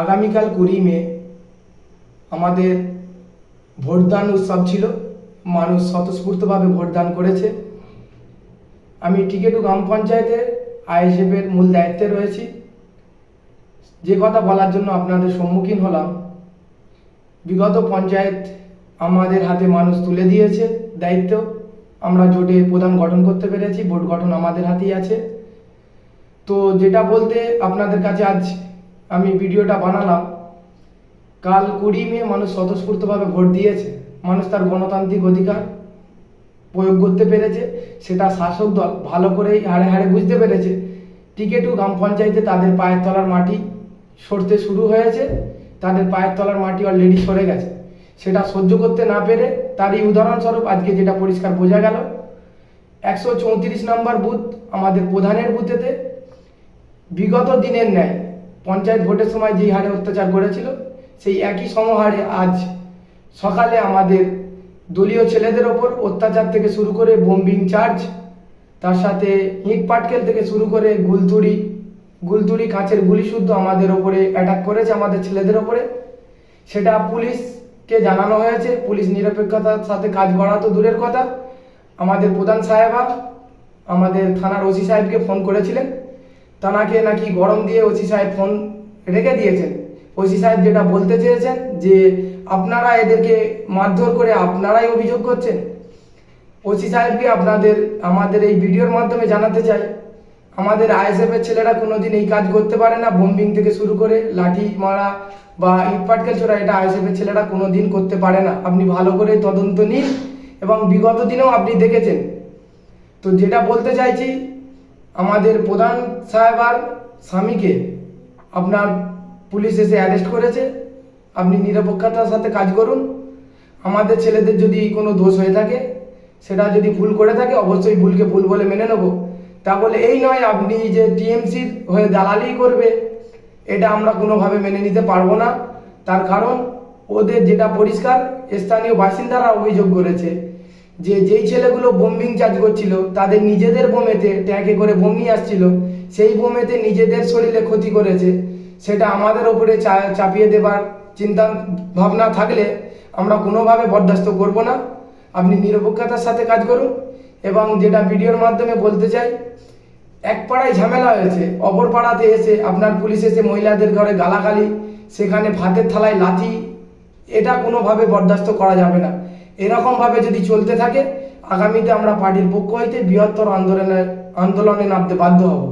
আগামীকাল কুড়ি মে আমাদের ভোটদান উৎসব ছিল। মানুষ স্বতঃস্ফূর্তভাবে ভোটদান করেছে। আমি টিকেটু গ্রাম পঞ্চায়েতের আইএসএফের মূল দায়িত্বে রয়েছি। যে কথা বলার জন্য আপনাদের সম্মুখীন হলাম। বিগত পঞ্চায়েত আমাদের হাতে মানুষ তুলে দিয়েছে দায়িত্ব। আমরা জোটে প্রধান গঠন করতে পেরেছি, ভোট গঠন আমাদের হাতেই আছে। তো যেটা বলতে আপনাদের কাছে আজ আমি ভিডিওটা বানালাম। কাল কুড়ি মে মানুষ স্বতঃস্ফূর্তভাবে ভোট দিয়েছে। মানুষ তার গণতান্ত্রিক অধিকার প্রয়োগ করতে পেরেছে। সেটা শাসক দল ভালো করেই হাড়ে হাড়ে বুঝতে পেরেছে। টিকেটু গ্রাম পঞ্চায়েতে তাদের পায়ের তলার মাটি সরতে শুরু হয়েছে। তাদের পায়ের তলার মাটি অলরেডি সরে গেছে। সেটা সহ্য করতে না পেরে তারই উদাহরণস্বরূপ আজকে যেটা পরিষ্কার বোঝা গেল। একশো চৌত্রিশ নম্বর বুথ আমাদের প্রধানের বুথেতে। বিগত দিনের ন্যায় পঞ্চায়েত ভোটের সময় যেই হারে অত্যাচার করেছিল, সেই একই সমহারে আজ সকালে আমাদের দলীয় ছেলেদের ওপর অত্যাচার থেকে শুরু করে বোম্বিং চার্জ তার সাথে ইট পাটকেল থেকে শুরু করে গুলতুড়ি গুলতুড়ি কাঁচের গুলি শুদ্ধ আমাদের ওপরে অ্যাটাক করেছে আমাদের ছেলেদের ওপরে। সেটা পুলিশকে জানানো হয়েছে, পুলিশ নিরপেক্ষতার সাথে কাজ করা তো দূরের কথা। আমাদের প্রধান সাহেবা, আমাদের থানার ওসি সাহেবকে ফোন করেছিলেন। তানাকে নাকি গরম দিয়ে ওসি সাহেব ফোন রেখে দিয়েছেন। ওসি সাহেব যেটা বলতে চেয়েছেন যে, আপনারা এদেরকে মারধর করে আপনারাই অভিযোগ করছেন। ওসি সাহেবকে আপনাদের, আমাদের এই ভিডিওর মাধ্যমে জানাতে চাই। আমাদের আইএসএফের ছেলেরা কোনোদিন এই কাজ করতে পারে না বোম্বিং থেকে শুরু করে লাঠি মারা বা ইট পাটকেল ছোড়া, এটা আইএসএফের ছেলেরা কোনোদিন করতে পারে না। আপনি ভালো করে তদন্ত নিন এবং বিগত দিনেও আপনি দেখেছেন। তো যেটা বলতে চাইছি আমাদের প্রধান সাহেব আর স্বামীকে আপনার পুলিশ এসে অ্যারেস্ট করেছে। আপনি নিরপেক্ষতার সাথে কাজ করুন। আমাদের ছেলেদের যদি কোনো দোষ হয়ে থাকে, সেটা যদি ভুল করে থাকে, অবশ্যই ভুলকে ভুল বলে মেনে নেব। তা বলে এই নয়, আপনি যে টিএমসির হয়ে দালালি করবে, এটা আমরা কোনোভাবে মেনে নিতে পারব না। তার কারণ, ওদের যেটা পরিষ্কার, স্থানীয় বাসিন্দারা অভিযোগ করেছে। যে যেই ছেলেগুলো বোম্বিং চার্জ করছিল, তাদের নিজেদের বোমেতে ট্যাঙ্কে করে বোম আসছিল, সেই বোমেতে নিজেদের শরীরে ক্ষতি করেছে। সেটা আমাদের ওপরে চাপিয়ে দেবার চিন্তা ভাবনা থাকলে আমরা কোনোভাবে বরদাস্ত করব না। আপনি নিরপেক্ষতার সাথে কাজ করুন এবং যেটা ভিডিওর মাধ্যমে বলতে চাই, এক পাড়ায় ঝামেলা হয়েছে, অপর পাড়াতে এসে আপনার পুলিশ এসে মহিলাদের ঘরে গালাগালি, সেখানে ভাতের থালায় লাথি, এটা কোনোভাবে বরদাস্ত করা যাবে না। এরকমভাবে যদি চলতে থাকে, আগামীতে আমরা পার্টির পক্ষ হইতে বৃহত্তর আন্দোলনে আন্দোলনে নামতে বাধ্য হব।